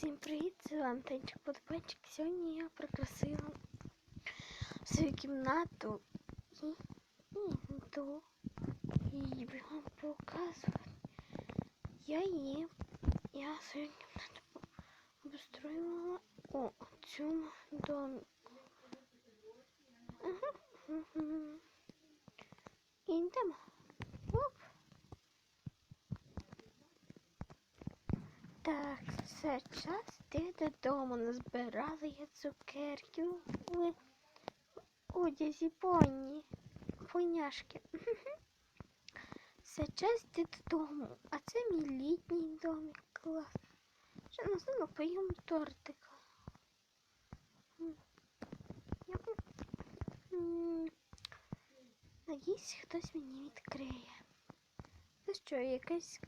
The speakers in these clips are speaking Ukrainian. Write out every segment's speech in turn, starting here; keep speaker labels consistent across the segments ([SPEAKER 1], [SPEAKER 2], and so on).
[SPEAKER 1] Всім привіт, це Антончик Подпанчик. Сьогодні я прикрасила свою кімнату і, ту і вам показувати. Я її, я свою кімнату обустроювала у цьому домі. І Так, все час йти додому. Назбирала я цукерки в одязі поні. Поняшки. Все час йти додому. А це мій літній домик. Клас. Ще насильно поїм тортика. Надіюсь, хтось мені відкриє. Це що, якась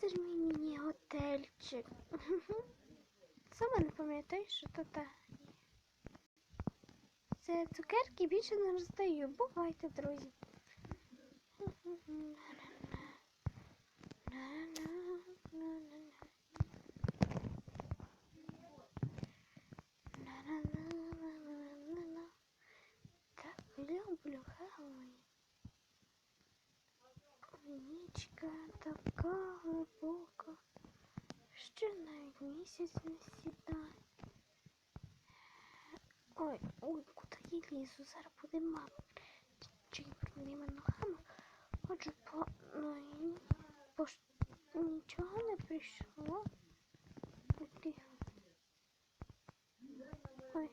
[SPEAKER 1] це ж мій міні-готельчик. Сама не пам'ятаю, що то та. Це цукерки більше не роздаю. Бувайте, друзі. Так, люблю Хеллоуін. Нічка така глибока, що навіть місяць не сідає. Ой, ой, куди я лізу? Зараз буде мама. Чи брудними ногами. Ходжу по ногі, бо ж нічого не прийшло. Ой.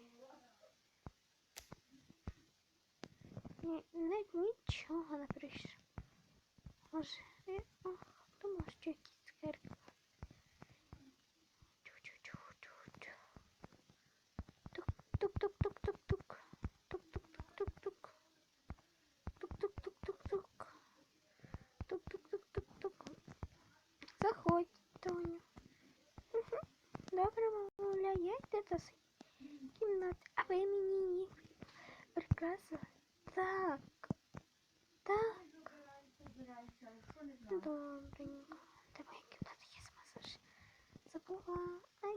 [SPEAKER 1] Ні, навіть нічого не прийшло. Може, ох, думала, що якісь цукерки. Тук-тук-тук-тук-тук-тук. Тук-тук-тук-тук-тук. Тук-тук-тук-тук-тук. Тук-тук-тук-тук-тук. Заходь, Тоню. Добре, мовля, я йду до кімнати. А ви мені? Так. Так. Добренько. Та моя кімната є масаж. Забула. Ай.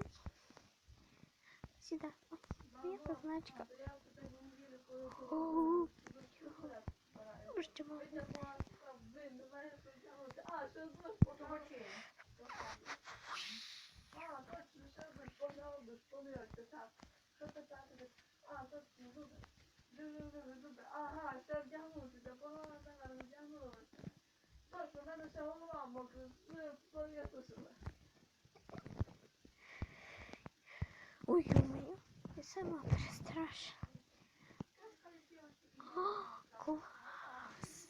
[SPEAKER 1] Сюда. Ось. Моя позначка. О, Що можна?
[SPEAKER 2] Ага, все вдягнутися, погано зараз вдягнулася. Ще голова мокра, пов'ятусила.
[SPEAKER 1] Ой, ё-моё. Я сама перестрашена. О, клас.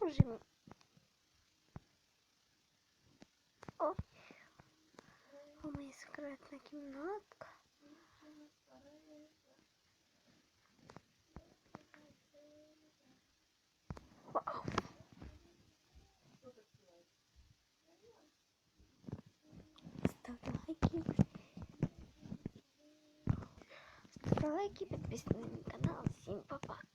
[SPEAKER 1] Боже мій. Ой. О, моя секретна кімнатка. Лайки, підписуйтесь на мій канал. Всім па-па.